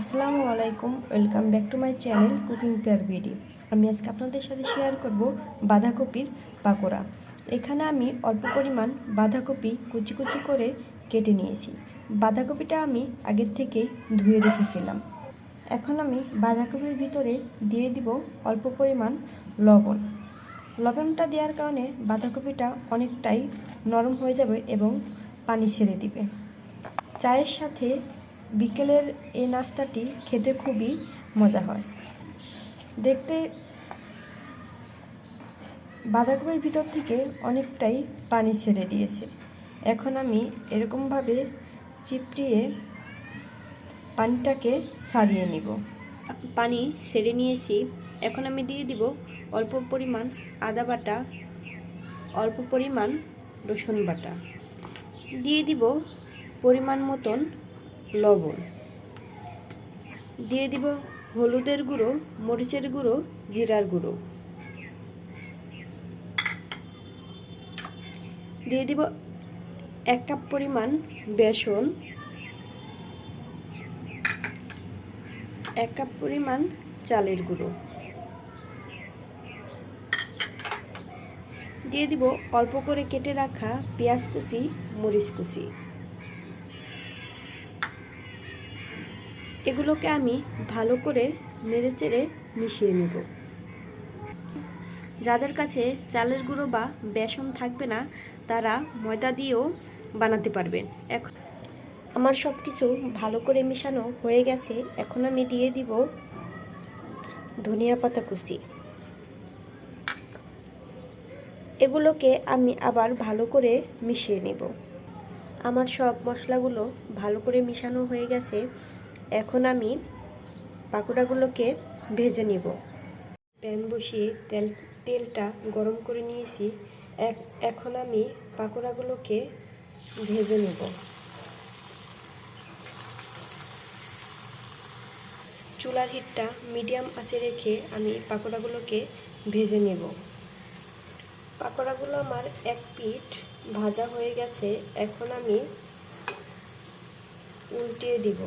আসসালামু আলাইকুম, welcome back to my channel cooking pair BD আমি আজকে আপনাদের সাথে শেয়ার করব বাঁধাকপির পাকোড়া। এখানে আমি অল্প পরিমাণ বাঁধাকপি কুচি কুচি করে কেটে নিয়েছি। বাঁধাকপিটা আমি আগের থেকেই ধুয়ে রেখেছিলাম। এখন আমি বাঁধাকপির ভিতরে দিয়ে দিব অল্প পরিমাণ লবণ। লবণটা দেওয়ার কারণে বাঁধাকপিটা অনেকটাই নরম হয়ে যাবে এবং পানি ছেড়ে দিবে। চায়ের সাথে বিকেলের এই নাস্তাটি খেতে খুবই মজা হয়। দেখতে বাঁধাকপির ভিতর থেকে অনেকটাই পানি ছেড়ে দিয়েছে। এখন আমি এরকমভাবে চিপড়িয়ে পানিটাকে সারিয়ে নিব। পানি ছেড়ে নিয়েছি। এখন আমি দিয়ে দিব অল্প পরিমাণ আদা বাটা, অল্প পরিমাণ রসুন বাটা। দিয়ে দিব পরিমাণ মতন লবণ। দিয়ে দিব হলুদের গুঁড়ো, মরিচের গুঁড়ো, জিরার গুঁড়ো। দিয়ে দিব এক কাপ পরিমাণ বেসন। এক কাপ পরিমাণ চালের গুঁড়ো। দিয়ে দিব অল্প করে কেটে রাখা পেঁয়াজ কুচি, মরিচ কুচি। এগুলোকে আমি ভালো করে নেড়েচেড়ে মিশিয়ে নেব। যাদের কাছে চালের গুঁড়ো বা বেসন থাকবে না, তারা ময়দা দিয়েও বানাতে পারবেন। এখন আমার সব কিছু ভালো করে মিশানো হয়ে গেছে। এখন আমি দিয়ে দিব ধনিয়া পাতা কুচি। এগুলোকে আমি আবার ভালো করে মিশিয়ে নেব। আমার সব মশলাগুলো ভালো করে মিশানো হয়ে গেছে। এখন আমি পাকোড়াগুলোকে ভেজে নিব। প্যান বসিয়ে তেল, তেলটা গরম করে নিয়েছি। এখন আমি পাকোড়াগুলোকে ভেজে নেব। চুলার হিটটা মিডিয়াম আঁচে রেখে আমি পাকোড়াগুলোকে ভেজে নেব। পাকোড়াগুলো আমার এক পিঠ ভাজা হয়ে গেছে। এখন আমি উল্টিয়ে দিব।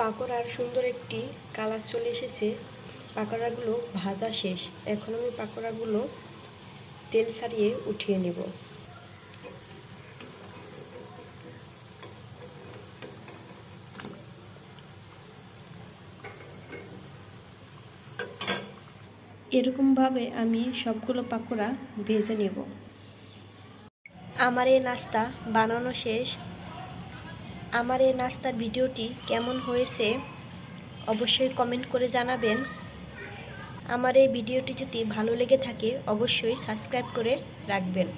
পাকোড়ার সুন্দর একটি কালার চলে এসেছে। পাকোড়াগুলো ভাজা শেষ। এখন আমি পাকোড়াগুলো তেল ছাড়িয়ে উঠিয়ে নেব। এরকমভাবে আমি সবগুলো পাকোড়া ভেজে নেব। আমার এই নাস্তা বানানো শেষ। আমার এই নাস্তার ভিডিওটি কেমন হয়েছে অবশ্যই কমেন্ট করে জানাবেন। আমার এই ভিডিওটি যদি ভালো লেগে থাকে, অবশ্যই সাবস্ক্রাইব করে রাখবেন।